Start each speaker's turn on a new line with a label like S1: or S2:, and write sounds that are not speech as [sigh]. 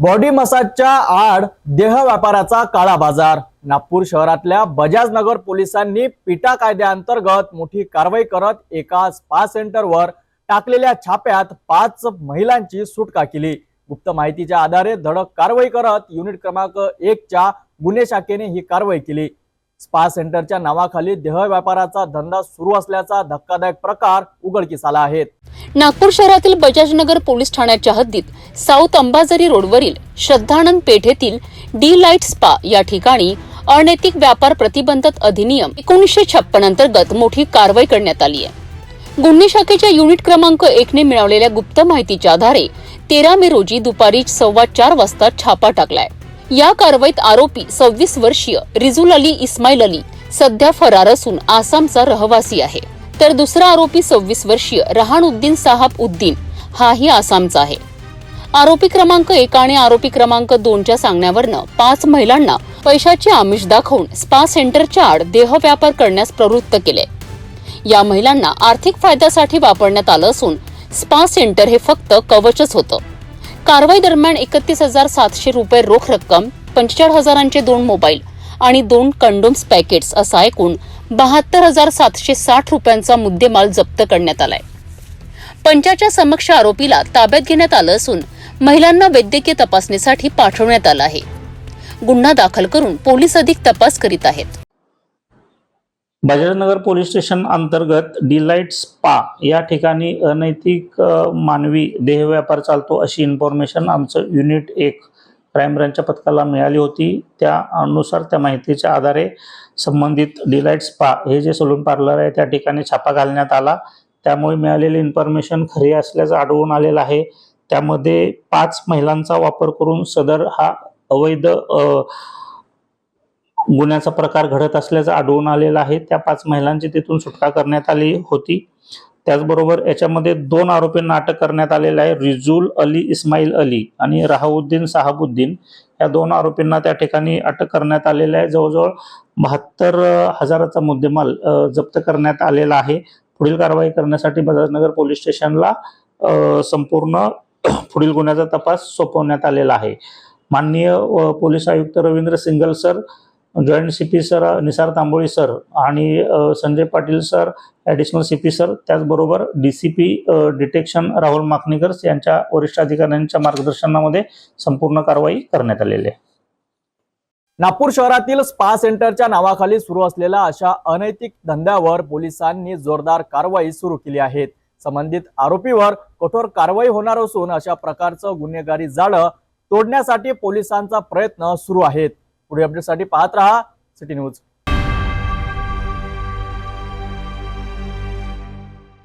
S1: Body मसाजच्या आड देह व्यापाराचा काळा बाजार. नागपूर शहरातल्या बजाज नगर पोलिसांनी पिटा कायद्याअंतर्गत मोठी कारवाई करत एका स्पा सेंटरवर टाकलेल्या छाप्यात पाच महिलांची सुटका केली. गुप्त माहितीच्या आधारे धडक कारवाई करत युनिट क्रमांक एकच्या गुन्हे शाखेने ही कारवाई केली. स्पा सेंटरच्या नावाखाली देह व्यापाराचा धंदा सुरू असल्याचा धक्कादायक प्रकार उघडकीस आला आहे
S2: नागपूर शहरातील बजाजनगर पोलीस ठाण्याच्या हद्दीत साऊथ अंबाझरी रोडवरील श्रद्धानंद पेठ येथील डी लाइट स्पा या ठिकाणी अनैतिक व्यापार प्रतिबंधक अधिनियम एकोणीसशे छप्पन अंतर्गत मोठी कारवाई करण्यात आली आहे. गुन्हे शाखेच्या युनिट क्रमांक एकने मिळवलेल्या गुप्त माहितीच्या आधारे तेरा मे रोजी दुपारी सव्वा चार वाजता छापा टाकलाय. या कारवाईत आरोपी सव्वीस वर्षीय रिजुल अली इस्माईल अली सध्या फरार असून आसामचा रहवासी आहे. तर दुसरा आरोपी सव्वीस वर्षीय रहाणउद्दीन साहब उद्दीन हाही आसामचा आहे. आरोपी क्रमांक एक आणि आरोपी क्रमांक दोनच्या सांगण्यावरनं पाच महिलांना पैशाचे आमिष दाखवून स्पा सेंटरच्या आड देह व्यापार करण्यास प्रवृत्त केले. या महिलांना आर्थिक फायद्यासाठी वापरण्यात आलं असून स्पा सेंटर हे फक्त कवचच होतं. कारवाई दरम्यान एकतीस हजार सातशे रुपये रोख रक्कम पंचेचाळीस हजारांचे दोन मोबाईल आणि दोन कंडोम्स पॅकेट्स असा एकूण बहात्तर हजार सातशे साठ रुपयांचा मुद्देमाल जप्त करण्यात आलाय. पंचाच्या समक्ष आरोपीला ताब्यात घेण्यात आलं असून महिलांना वैद्यकीय तपासणीसाठी पाठवण्यात आलं आहे. गुन्हा दाखल करून पोलीस अधिक तपास करीत आहेत.
S3: बजाजनगर पोलीस स्टेशन अंतर्गत डिलाईट स्पा या ठिकाणी अनैतिक मानवी देहव्यापार चालतो अशी इन्फॉर्मेशन आमचं युनिट एक क्राईम ब्रँचच्या पथकाला मिळाली होती. त्या अनुसार त्या माहितीच्या आधारे संबंधित डिलाईट स्पा हे जे सलून पार्लर आहे त्या ठिकाणी छापा घालण्यात आला. त्यामुळे मिळालेली इन्फॉर्मेशन खरी असल्याचं आढळून आलेलं आहे. त्यामध्ये पाच महिलांचा वापर करून सदर हा अवैध गुन्ह्याचा प्रकार घडत असल्याचं आढळून आलेलं आहे. त्या पाच महिलांची तिथून सुटका करण्यात आली होती. त्याचबरोबर याच्यामध्ये दोन आरोपींना अटक करण्यात आलेलं आहे. रिजुल अली इस्माईल अली आणि राहाउद्दीन साहाबुद्दीन. या दोन आरोपींना त्या ठिकाणी अटक करण्यात आलेलं आहे. जवळजवळ बहात्तर हजाराचा मुद्देमाल जप्त करण्यात आलेला आहे. पुढील कारवाई करण्यासाठी बजाजनगर पोलीस स्टेशनला संपूर्ण [clears throat] पुढील गुन्ह्याचा तपास सोपवण्यात आलेला आहे. माननीय पोलीस आयुक्त Ravindra Singal sir joint C P sir Nisar Tamboli sir आणि Sanjay Patil sir additional C P sir त्याचबरोबर D C P detection Rahul Makanikar यांच्या वरिष्ठ अधिकाऱ्यांच्या मार्गदर्शनामध्ये संपूर्ण कारवाई करण्यात आलेली आहे.
S1: नागपूर शहरातील स्पा सेंटरच्या नावाखाली सुरू असलेल्या अशा अनैतिक धंद्यावर पोलिसांनी जोरदार कारवाई सुरू केली आहे. संबंधित आरोपीवर कठोर कारवाई होणार असून अशा प्रकारचं गुन्हेगारी जाळं तोडण्यासाठी पोलिसांचा प्रयत्न सुरू आहेत. पुढे अपडेटसाठी पाहत रहा. City news